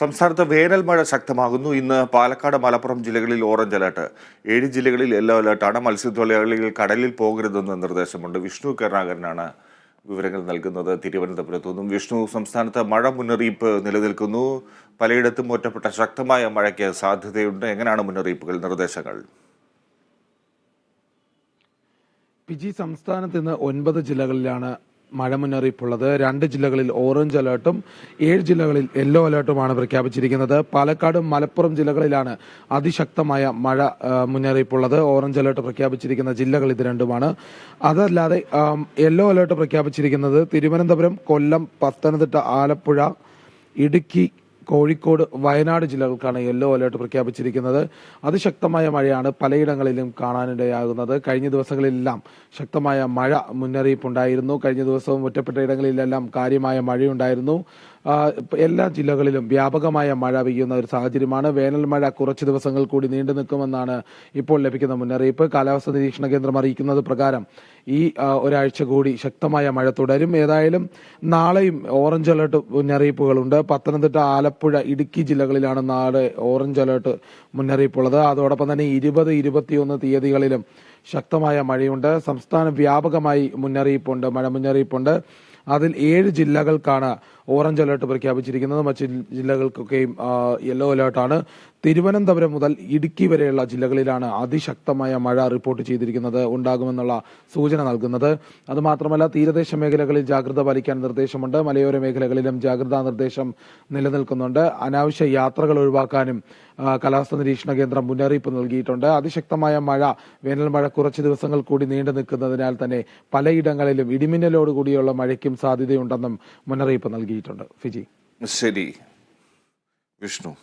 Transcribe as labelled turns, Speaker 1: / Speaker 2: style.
Speaker 1: സംസ്ഥാനത്ത് വേനൽ മഴ ശക്തമാകുന്നു ഇന്ന് പാലക്കാട് മലപ്പുറം ജില്ലകളിൽ ഓറഞ്ച് അലർട്ട് ഏഴ് ജില്ലകളിൽ യെല്ലോ അലേർട്ടാണ് മത്സ്യത്തൊഴിലാളികൾ കടലിൽ പോകരുതെന്ന് നിർദ്ദേശമുണ്ട് വിഷ്ണു കരുണാകരനാണ് വിവരങ്ങൾ നൽകുന്നത് തിരുവനന്തപുരത്തു നിന്നും വിഷ്ണു സംസ്ഥാനത്ത് മഴ മുന്നറിയിപ്പ് നിലനിൽക്കുന്നു പലയിടത്തും ഒറ്റപ്പെട്ട ശക്തമായ മഴയ്ക്ക് സാധ്യതയുണ്ട് എങ്ങനെയാണ് മുന്നറിയിപ്പുകൾ നിർദ്ദേശങ്ങൾ
Speaker 2: പിജി സംസ്ഥാനത്ത് ഇന്ന് ഒൻപത് ജില്ലകളിലാണ് മഴ മുന്നറിയിപ്പുള്ളത് രണ്ട് ജില്ലകളിൽ ഓറഞ്ച് അലേർട്ടും ഏഴ് ജില്ലകളിൽ യെല്ലോ അലേർട്ടുമാണ് പ്രഖ്യാപിച്ചിരിക്കുന്നത് പാലക്കാടും മലപ്പുറം ജില്ലകളിലാണ് അതിശക്തമായ മഴ മുന്നറിയിപ്പുള്ളത് ഓറഞ്ച് അലേർട്ട് പ്രഖ്യാപിച്ചിരിക്കുന്ന ജില്ലകൾ ഇത് രണ്ടുമാണ് അതല്ലാതെ യെല്ലോ അലേർട്ട് പ്രഖ്യാപിച്ചിരിക്കുന്നത് തിരുവനന്തപുരം കൊല്ലം പത്തനംതിട്ട ആലപ്പുഴ ഇടുക്കി കോഴിക്കോട് വയനാട് ജില്ലകൾക്കാണ് യെല്ലോ അലേർട്ട് പ്രഖ്യാപിച്ചിരിക്കുന്നത് അതിശക്തമായ മഴയാണ് പലയിടങ്ങളിലും കാണാനിടയാകുന്നത് കഴിഞ്ഞ ദിവസങ്ങളിലെല്ലാം ശക്തമായ മഴ മുന്നറിയിപ്പുണ്ടായിരുന്നു കഴിഞ്ഞ ദിവസവും ഒറ്റപ്പെട്ട ഇടങ്ങളിലെല്ലാം കാര്യമായ മഴയുണ്ടായിരുന്നു എല്ലാ ജില്ലകളിലും വ്യാപകമായ മഴ പെയ്യുന്ന ഒരു സാഹചര്യമാണ് വേനൽ മഴ കുറച്ച് ദിവസങ്ങൾ കൂടി നീണ്ടു നിൽക്കുമെന്നാണ് ഇപ്പോൾ ലഭിക്കുന്ന മുന്നറിയിപ്പ് കാലാവസ്ഥാ നിരീക്ഷണ കേന്ദ്രം അറിയിക്കുന്നത് പ്രകാരം ഈ ഒരാഴ്ച കൂടി ശക്തമായ മഴ തുടരും ഏതായാലും നാളെയും ഓറഞ്ച് അലർട്ട് മുന്നറിയിപ്പുകളുണ്ട് പത്തനംതിട്ട ആലപ്പുഴ ഇടുക്കി ജില്ലകളിലാണ് നാളെ ഓറഞ്ച് അലർട്ട് മുന്നറിയിപ്പുള്ളത് അതോടൊപ്പം തന്നെ ഇരുപത് ഇരുപത്തിയൊന്ന് തീയതികളിലും ശക്തമായ മഴയുണ്ട് സംസ്ഥാന വ്യാപകമായി മുന്നറിയിപ്പുണ്ട് മഴ മുന്നറിയിപ്പുണ്ട് അതിൽ ഏഴ് ജില്ലകൾക്കാണ് ഓറഞ്ച് അലർട്ട് പ്രഖ്യാപിച്ചിരിക്കുന്നത് മറ്റ് ജില്ലകൾക്കൊക്കെയും യെല്ലോ അലേർട്ടാണ് തിരുവനന്തപുരം മുതൽ ഇടുക്കി വരെയുള്ള ജില്ലകളിലാണ് അതിശക്തമായ മഴ റിപ്പോർട്ട് ചെയ്തിരിക്കുന്നത് ഉണ്ടാകുമെന്നുള്ള സൂചന നൽകുന്നത് അതുമാത്രമല്ല തീരദേശ മേഖലകളിൽ ജാഗ്രത പാലിക്കാൻ നിർദ്ദേശമുണ്ട് മലയോര മേഖലകളിലും ജാഗ്രതാ നിർദ്ദേശം നിലനിൽക്കുന്നുണ്ട് അനാവശ്യ യാത്രകൾ ഒഴിവാക്കാനും കാലാവസ്ഥ നിരീക്ഷണ കേന്ദ്രം മുന്നറിയിപ്പ് നൽകിയിട്ടുണ്ട് അതിശക്തമായ മഴ വേനൽ മഴ കുറച്ച് ദിവസങ്ങൾ കൂടി നീണ്ടു നിൽക്കുന്നതിനാൽ തന്നെ പലയിടങ്ങളിലും ഇടിമിന്നലോട് കൂടിയുള്ള മഴയ്ക്കും സാധ്യതയുണ്ടെന്നും മുന്നറിയിപ്പ് നൽകിയിട്ടുണ്ട് ഫിജി
Speaker 1: ശരി വിഷ്ണു